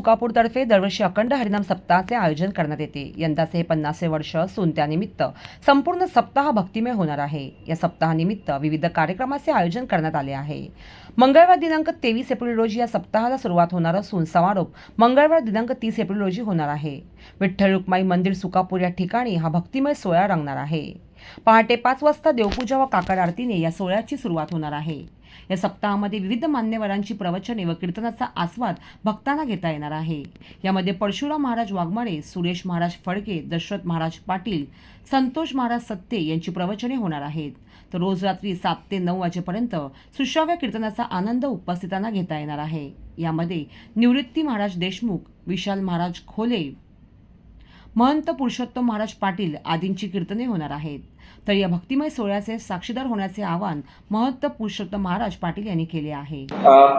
सुकापूरतर्फे दरवर्षी अखंड हरिनाम सप्ताहाचे आयोजन करण्यात येते. यंदाचे हे पन्नासे वर्ष असून त्यानिमित्त संपूर्ण सप्ताह भक्तिमय होणार आहे. या सप्ताहानिमित्त विविध कार्यक्रमाचे आयोजन करण्यात आले आहे. मंगळवार दिनांक तेवीस एप्रिल रोजी या सप्ताहाला सुरुवात होणार असून समारोप मंगळवार दिनांक तीस एप्रिल रोजी होणार आहे. विठ्ठल रुक्माई मंदिर सुकापूर या ठिकाणी हा भक्तिमय सोहळा रंगणार आहे. पहाटे पाच वाजता देवपूजा व काकड आरतीने या सोहळ्याची सुरुवात होणार आहे. या सप्ताहामध्ये विविध मान्यवरांची प्रवचने व कीर्तनाचा आस्वाद भक्तांना घेता येणार आहे. यामध्ये परशुराम महाराज वाघमारे सुरेश महाराज फडके दशरथ महाराज पाटील संतोष महाराज सत्ते यांची प्रवचने होणार आहेत. तर रोज रात्री सात ते नऊ वाजेपर्यंत सुश्राव्य कीर्तनाचा आनंद उपस्थितांना घेता येणार आहे. यामध्ये निवृत्ती महाराज देशमुख विशाल महाराज खोले महंत पुरुषोत्तम महाराज पाटील आदींची कीर्तने होणार आहेत. तर या भक्तिमय सोहळ्याचे साक्षीदार होण्याचे आवाहन महंत पुरुषोत्तम महाराज पाटील यांनी केले आहे.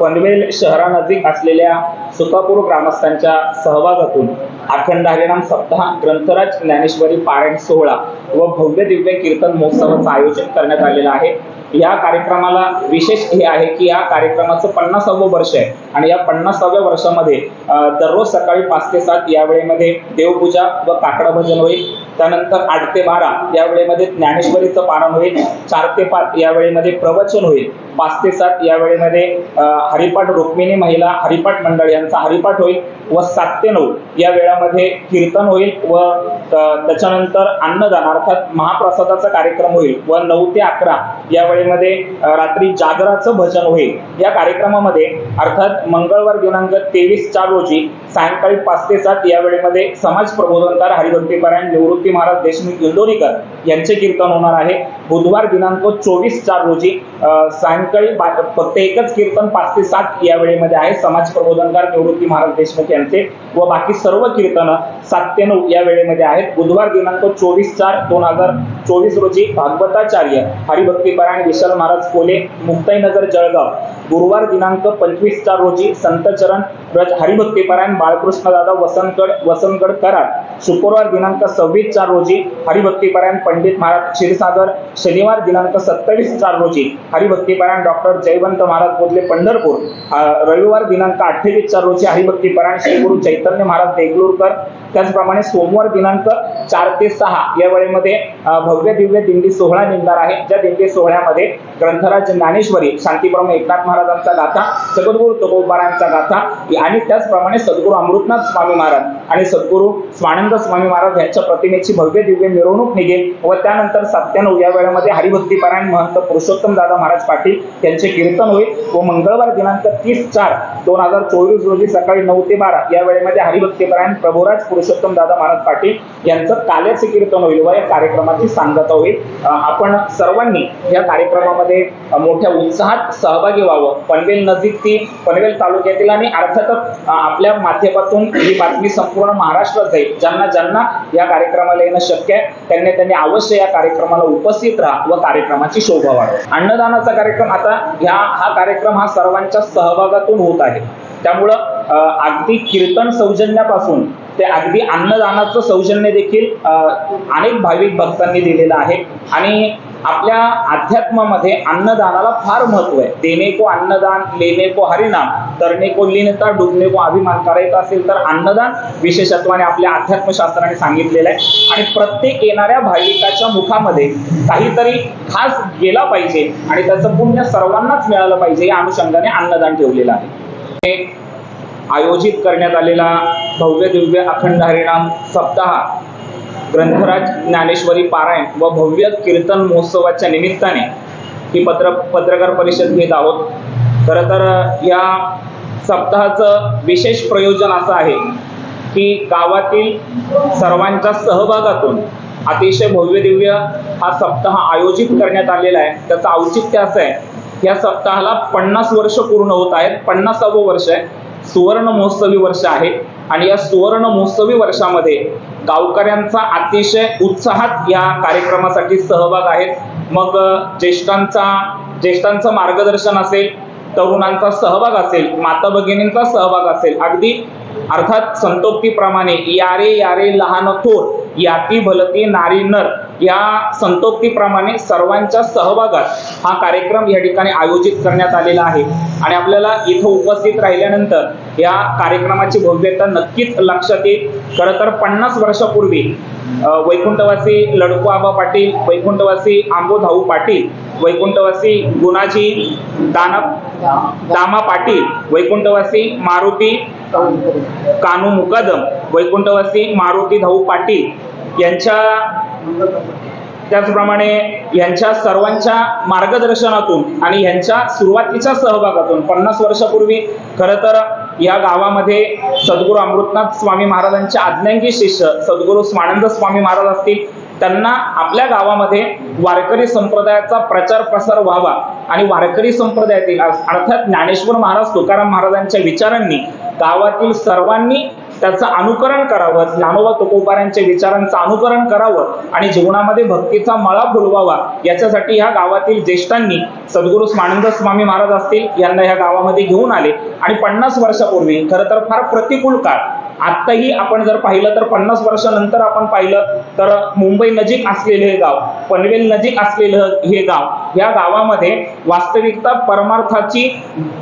पनवेल शहरानजीक असलेल्या सुकापूर ग्रामस्थांच्या सहभागातून अखंड हरिनाम सप्ताह ग्रंथराज ज्ञानेश्वरी पारायण सोहळा व भव्य दिव्य कीर्तन महोत्सवाचं आयोजन करण्यात आलेलं आहे. या कार्यक्रमाला विशेष हे आहे की या कार्यक्रमाचं पन्नासावं वर्ष आहे. आणि या पन्नासाव्या वर्षामध्ये दररोज सकाळी पाच ते सात या वेळेमध्ये देवपूजा व काकडा भजन होईल. त्यानंतर आठ ते बारा या वेळेमध्ये ज्ञानेश्वरीचं पारण होईल. चार ते पाच या वेळेमध्ये प्रवचन होईल. पाच ते सात या वेळेमध्ये हरिपाठ रुक्मिणी महिला हरिपाठ मंडळ यांचा हरिपाठ होईल व सात ते नऊ या वेळामध्ये कीर्तन होईल व त्याच्यानंतर अन्नदान अर्थात महाप्रसादाचा कार्यक्रम होईल व नऊ ते अकरा या वेळेमध्ये रात्री जागराचं भजन होईल. या कार्यक्रमामध्ये अर्थात मंगळवार दिनांक तेवीस चार रोजी सायंकाळी पाच ते सात या वेळेमध्ये समाज प्रबोधनकार हरिभक्तीपरायण निवृत्ती महाराज देशमुख इंदोरीकर यांचे कीर्तन होणार आहे. बुधवार दिनांक चोवीस चार रोजी सायंकाळी बा- फक्त एकच कीर्तन पाच ते सात या वेळेमध्ये आहे. समाज प्रबोधनकार निवृत्ती महाराज देशमुख यांचे व बाकी सर्व कीर्तन सात ते नऊ या वेळेमध्ये आहेत. बुधवार दिनांक चोवीस चार दोन हजार चोवीस रोजी भागवताचार्य हरिभक्तीपरायण विशाल महाराज कोले मुक्ताईनगर जळगाव. गुरुवार दिनांक पंचवीस चार रोजी संतचरण रज हरिभक्तीपरायण बाळकृष्णदादा वसंतगड वसंतगड कराड. शुक्रवार दिनांक सव्वीस चार रोजी हरिभक्तीपरायण पंडित महाराज क्षीरसागर. शनिवार दिनांक सत्तावीस चार रोजी हरिभक्तीपरायण डॉक्टर जयवंत महाराज बोधले पंढरपूर. रविवार दिनांक अठ्ठावीस चार रोजी हरिभक्तीपरायण श्री गुरु चैतन्य महाराज देगलूरकर. त्याचप्रमाणे सोमवार दिनांक चार ते सहा या वेळेमध्ये भव्य दिव्य दिंडी सोहळा निघणार आहे. ज्या दिंडी सोहळ्यामध्ये ग्रंथराज ज्ञानेश्वरी शांतीप्रम एकनाथ महाराजांचा गाथा सद्गुरू तुकोबारांचा गाथा आणि त्याचप्रमाणे सद्गुरू अमृतनाथ स्वामी महाराज आणि सद्गुरू स्वानंद स्वामी महाराज यांच्या प्रतिमेची भव्य दिव्य मिरवणूक निघेल व त्यानंतर सात ते नऊ या वेळेमध्ये हरिभक्तीपरायण महंत पुरुषोत्तम दादा महाराज पाटील यांचे कीर्तन होईल व मंगळवार दिनांक तीस चार दोन हजार चोवीस रोजी सकाळी नऊ ते बारा या वेळेमध्ये हरिभक्तीपरायण प्रभुराज पुरुषोत्तम दादा महाराज पाटील यांचं काल्याचे कीर्तन होईल व या कार्यक्रमाची सांगता होईल. आपण सर्वांनी या कार्यक्रमामध्ये मोठ्या उत्साहात सहभागी व्हावं. पनवेल नजीक ती पनवेल तालुक्यातील आणि अर्थातच आपल्या माध्यमातून ही बातमी संपूर्ण महाराष्ट्रात जाईल. ज्यांना ज्यांना या कार्यक्रमाला येणं शक्य आहे त्यांनी त्यांनी अवश्य या कार्यक्रमाला उपस्थित राहा व कार्यक्रमाची शोभा वाढवा. अन्नदानाचा कार्यक्रम आता ह्या हा कार्यक्रम हा सर्वांच्या सहभागातून होत आहे. त्यामुळं अगदी कीर्तन सौजन्यापासून ते अगदी अन्नदानाचं सौजन्य देखील अनेक भाविक भक्तांनी दिलेलं आहे. आणि आपल्या अध्यात्मामध्ये अन्नदानाला फार महत्त्व आहे. देणे को अन्नदान लेणे को हरिनाम करणे को लीनता डुबणे को अभिमान करायचा असेल तर अन्नदान विशेषत्वाने आपल्या अध्यात्मशास्त्राने सांगितलेलं आहे. आणि प्रत्येक येणाऱ्या भाविकाच्या मुखामध्ये काहीतरी खास गेला पाहिजे आणि त्याचं पुण्य सर्वांनाच मिळालं पाहिजे या अनुषंगाने अन्नदान ठेवलेलं आहे. हे आयोजित करण्यात आलेला भव्य दिव्य अखंड हरिणाम सप्ताह ग्रंथराज ज्ञानेश्वरी पारायण व भव्य कीर्तन महोत्सवाच्या निमित्ताने ही पत्र पत्रकार परिषद घेत आहोत. खरं तर या सप्ताहाचं विशेष प्रयोजन असं आहे की गावातील सर्वांच्या सहभागातून अतिशय भव्य दिव्य हा सप्ताह आयोजित करण्यात आलेला आहे. त्याचं औचित्य असं आहे या सप्ताहाला पन्नास वर्ष पूर्ण होत आहेत पन्नासावं वर्ष आहे. सुवर्ण महोत्सवी वर्ष आहे. आणि या सुवर्ण महोत्सवी वर्षामध्ये गावकऱ्यांचा अतिशय उत्साहात या कार्यक्रमासाठी सहभाग आहेत. मग ज्येष्ठांचा ज्येष्ठांचं मार्गदर्शन असेल तरुणांचा सहभाग असेल माता भगिनींचा सहभाग असेल अगदी अर्थात संतोक्तीप्रमाणे यारे यारे लहान थोर याती भलती नारी नर या संतोक्तीप्रमाणे सर्वांच्या सहभागात हा कार्यक्रम या ठिकाणी आयोजित करण्यात आलेला आहे. आणि आपल्याला इथं उपस्थित राहिल्यानंतर या कार्यक्रमाची भव्यता नक्कीच लक्षात येईल. खरं तर पन्नास वर्षापूर्वी वैकुंठवासी लडकू आबा पाटील वैकुंठवासी आंबो धाऊ पाटील वैकुंठवासी गुणाजी दाना दामा पाटील वैकुंठवासी मारुती कानू मुकादम वैकुंठवासी मारुती धाऊ पाटील यांच्या त्याचप्रमाणे यांच्या सर्वांच्या मार्गदर्शनातून आणि यांच्या सुरुवातीच्या सहभागातून पन्नास वर्षापूर्वी खरं तर या गावामध्ये सद्गुरू अमृतनाथ स्वामी महाराजांचे आज्ञांगी शिष्य सद्गुरू स्वानंद स्वामी महाराज असतील त्यांना आपल्या गावामध्ये वारकरी संप्रदायाचा प्रचार प्रसार व्हावा आणि वारकरी संप्रदायातील अर्थात ज्ञानेश्वर महाराज तुकाराम महाराजांच्या विचारांनी गावातील सर्वांनी त्याचं अनुकरण करावं. ज्ञानोबा तुकोबारांच्या विचारांचं अनुकरण करावं आणि जीवनामध्ये भक्तीचा मळा फुलवावा. याच्यासाठी ह्या गावातील ज्येष्ठांनी सद्गुरु स्वानंद स्वामी महाराज असतील यांना ह्या गावामध्ये घेऊन आले. आणि पन्नास वर्षापूर्वी खरं तर फार प्रतिकूल काळ. आत्ताही आपण जर पाहिलं तर पन्नास वर्षानंतर आपण पाहिलं तर मुंबई नजीक असलेले हे गाव पनवेल नजीक असलेलं हे गाव या गावामध्ये वास्तविकता परमार्थाची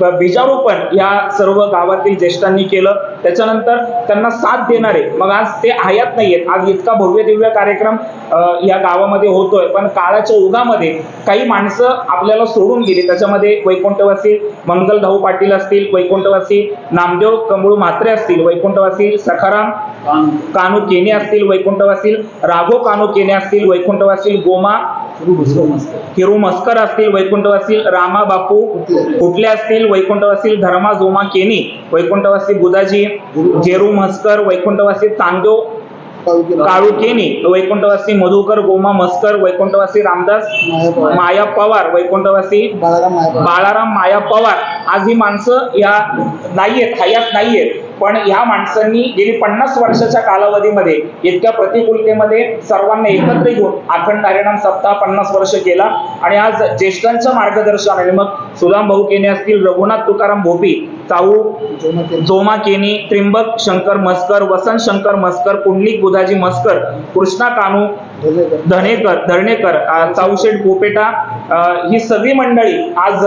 बीजारोपण या सर्व गावातील ज्येष्ठांनी केलं. त्याच्यानंतर त्यांना साथ देणारे मग आज ते हयात नाहीयेत. आज इतका भव्य दिव्य कार्यक्रम या गावामध्ये होतोय. पण काळाच्या उगामध्ये काही माणसं आपल्याला सोडून गेली. त्याच्यामध्ये वैकुंठवासी मंगल भाऊ पाटील असतील वैकुंठवासी नामदेव कमळू म्हात्रे असतील वैकुंठवासी सखाराम कानू केने असतील वैकुंठवासी राघव कानू केने असतील वैकुंठवासी गोमा हिरू मस्कर असतील वैकुंठवासी रामा बापू कुठले असतील वैकुंठवासी धर्मा जोमा केनी वैकुंठवासी बुधाजी जेरू मस्कर वैकुंठवासी चांगदेव काळू केनी वैकुंठवासी मधुकर गोमा मस्कर वैकुंठवासी रामदास माया पवार वैकुंठवासी बाळाराम माया पवार. आज ही माणसं या नाहीयेत हयात नाहीयेत. पण ह्या माणसांनी गेली पन्नास वर्षाच्या कालावधीमध्ये इतक्या प्रतिकूलतेमध्ये सर्वांना एकत्र घेऊन अखंड हरिणाम सप्ताह पन्नास वर्ष केला. आणि आज ज्येष्ठांच्या मार्गदर्शनाने मग सुदाम भाऊ केने असतील रघुनाथ तुकाराम भोपी ताऊ जोमा केनी त्रिंबक शंकर मस्कर वसंत शंकर मस्कर पुंडलिक बुधाजी मस्कर कृष्णा कानू धनेकर धरणेकर चाऊशेठ पोपेटा ही सगळी मंडळी आज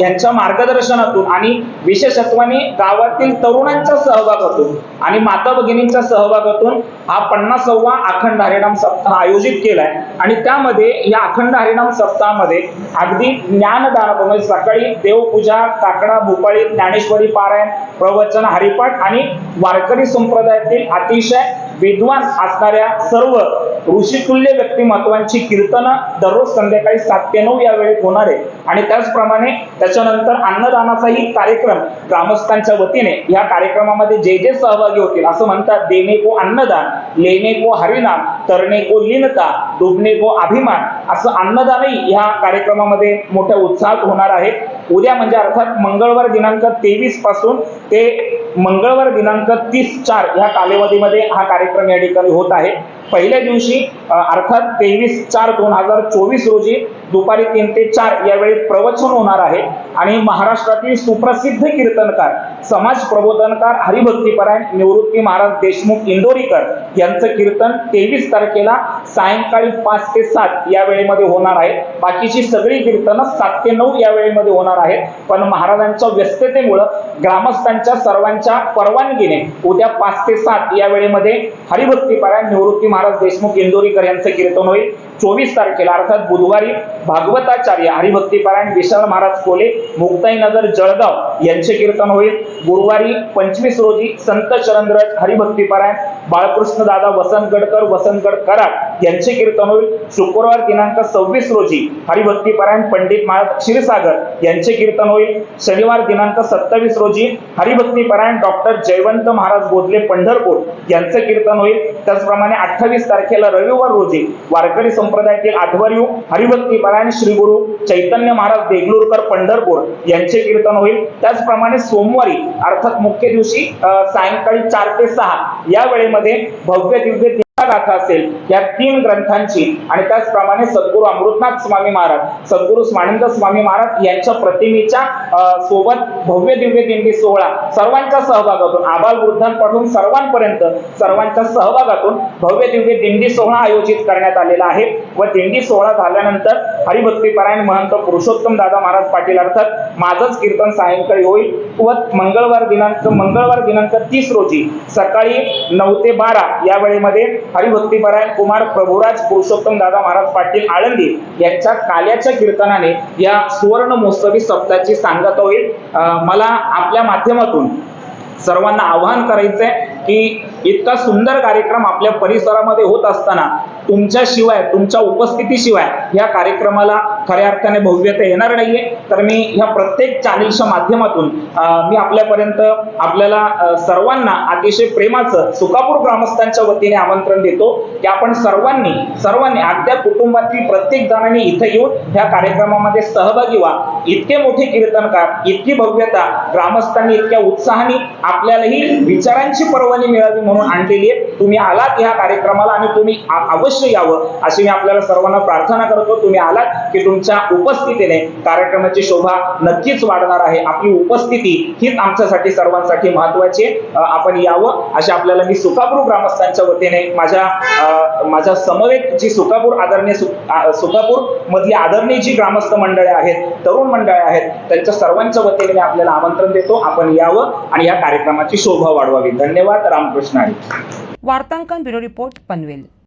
यांच्या मार्गदर्शनातून आणि विशेषत्वाने गावातील तरुणांच्या सहभागातून आणि माता भगिनींच्या सहभागातून हा पन्नासावा अखंड हरिणाम सप्ताह आयोजित केलाय. आणि त्यामध्ये या अखंड हरिणाम सप्ताहामध्ये अगदी ज्ञानदान म्हणजे सकाळी देवपूजा काकडा भोपाळी ज्ञानेश्वरी पारायण प्रवचन हरिपाठ आणि वारकरी संप्रदायातील अतिशय विद्वान असणाऱ्या सर्व ऋषितुल्य व्यक्तिमत्वांची कीर्तनं दररोज संध्याकाळी सात ते नऊ या वेळेत होणार आहे आणि त्याचप्रमाणे त्याच्यानंतर अन्नदानाचाही कार्यक्रम ग्रामस्थांच्या वतीने या कार्यक्रमामध्ये जे जे सहभागी होतील असं म्हणतात देणे को अन्नदान. लेने को हरिनाम तरणे को लीनता डुबणे को अभिमान असं अन्नदानही या कार्यक्रमामध्ये मोठ्या उत्साहात होणार आहे. उद्या म्हणजे अर्थात मंगळवार दिनांक तेवीसपासून ते मंगळवार दिनांक तीस चार ह्या कालावधीमध्ये हा कार्यक्रम या ठिकाणी होत आहे. पहिल्या दिवशी अर्थात तेवीस चार दोन हजार चोवीस रोजी दुपारी तीन ते चार यावेळी प्रवचन होणार आहे आणि महाराष्ट्रातील सुप्रसिद्ध कीर्तनकार समाज प्रबोधनकार हरिभक्तीपरायण निवृत्ती महाराज देशमुख इंदोरीकर यांचं कीर्तन तेवीस तारखेला सायंकाळी पाच ते सात या वेळेमध्ये होणार आहे. बाकीची सगळी कीर्तनं सात ते नऊ या वेळेमध्ये होणार आहेत पण महाराजांच्या व्यस्ततेमुळं ग्रामस्थांच्या सर्वांच्या परवानगीने उद्या पाच ते सात या वेळेमध्ये हरिभक्तीपारायण निवृत्ती महाराज देशमुख इंदोरीकर यांचं कीर्तन होईल. चोवीस तारखेला अर्थात बुधवारी भागवताचार्य हरिभक्तीपरायण विशाल महाराज कोले मुक्ताईनगर जळगाव यांचे कीर्तन होईल. गुरुवारी पंचवीस रोजी संत चरंद्रज हरिभक्तीपरायण बाळकृष्ण दादा वसंतगडकर वसंतगड कराड यांचे कीर्तन होईल. शुक्रवार दिनांक सव्वीस रोजी हरिभक्तीपरायण पंडित महाराज क्षीरसागर यांचे कीर्तन होईल. शनिवार दिनांक सत्तावीस रोजी हरिभक्तीपरायण डॉक्टर जयवंत महाराज बोधले पंढरपूर यांचं कीर्तन होईल. त्याचप्रमाणे अठ्ठावीस तारखेला रविवार रोजी वारकरी संप्रदायातील आठवरीव हरिभक्तीपरायण श्री गुरु चैतन्य महाराज देगलूरकर पंढरपूर यांचे कीर्तन होईल. त्याचप्रमाणे सोमवारी अर्थात मुख्य दिवशी सायंकाळी चार ते सहा या वेळेमध्ये भव्य दिव्य गाथा असेल या तीन ग्रंथांची. आणि त्याचप्रमाणे सद्गुरू अमृतनाथ स्वामी महाराज सद्गुरू स्वानंद स्वामी महाराज यांच्या प्रतिमेच्या सोबत भव्य दिव्य दिंडी सोहळा सर्वांच्या सहभागातून आबाल वृद्धांपासून सर्वांपर्यंत सर्वांच्या सहभागातून भव्य दिव्य दिंडी सोहळा आयोजित करण्यात आलेला आहे. व दिंडी सोहळा झाल्यानंतर हरिभक्तीपरायण महंत पुरुषोत्तम दादा महाराज पाटील अर्थात माझंच कीर्तन सायंकाळी होईल व मंगळवार दिनांक मंगळवार दिनांक तीस रोजी सकाळी नऊ ते बारा या वेळेमध्ये हरिभक्तीपरायण कुमार प्रभुराज पुरुषोत्तम दादा महाराज पाटील आळंदी यांच्या काल्याच्या कीर्तनाने या सुवर्ण महोत्सवी सप्ताहाची सांगता होईल. मला आपल्या माध्यमातून सर्वांना आवाहन करायचंय. की इतका सुंदर कार्यक्रम आपल्या परिसरामध्ये होत असताना तुमच्याशिवाय तुमच्या उपस्थितीशिवाय या कार्यक्रमाला खऱ्या अर्थाने भव्यता येणार नाहीये. तर मी ह्या प्रत्येक चॅनेलच्या माध्यमातून मी आपल्यापर्यंत आपल्याला सर्वांना अतिशय प्रेमाचं सुकापूर ग्रामस्थांच्या वतीने आमंत्रण देतो की आपण सर्वांनी सर्वांनी अगद्या कुटुंबातील प्रत्येक जणांनी इथे येऊन ह्या कार्यक्रमामध्ये सहभागी व्हा. इतके मोठे कीर्तनकार इतकी भव्यता ग्रामस्थांनी इतक्या उत्साहाने आपल्यालाही विचारांची पर्वणी मिळावी म्हणून आणलेली आहे. तुम्ही आलात ह्या कार्यक्रमाला आणि तुम्ही अवश्य यावं अशी मी आपल्याला सर्वांना प्रार्थना करतो. तुम्ही आलात की तुमच्या उपस्थितीने कार्यक्रमाची शोभा नक्कीच वाढणार आहे. आपली उपस्थिती हीच आमच्यासाठी सर्वांसाठी महत्वाची आपण यावं अशी आपल्याला मी सुकापूर ग्रामस्थांच्या वतीने माझ्या अं, माझ्या समवेत जी सुकापूर आदरणीय सु- आ- सुकापूर मधली आदरणीय जी ग्रामस्थ मंडळे आहेत तरुण मंडळे आहेत त्यांच्या सर्वांच्या वतीने मी आपल्याला आमंत्रण देतो. आपण यावं आणि या कार्यक्रमाची शोभा वाढवावी. धन्यवाद. रामकृष्ण आहे. वार्तांकन ब्युरो रिपोर्ट पनवेल.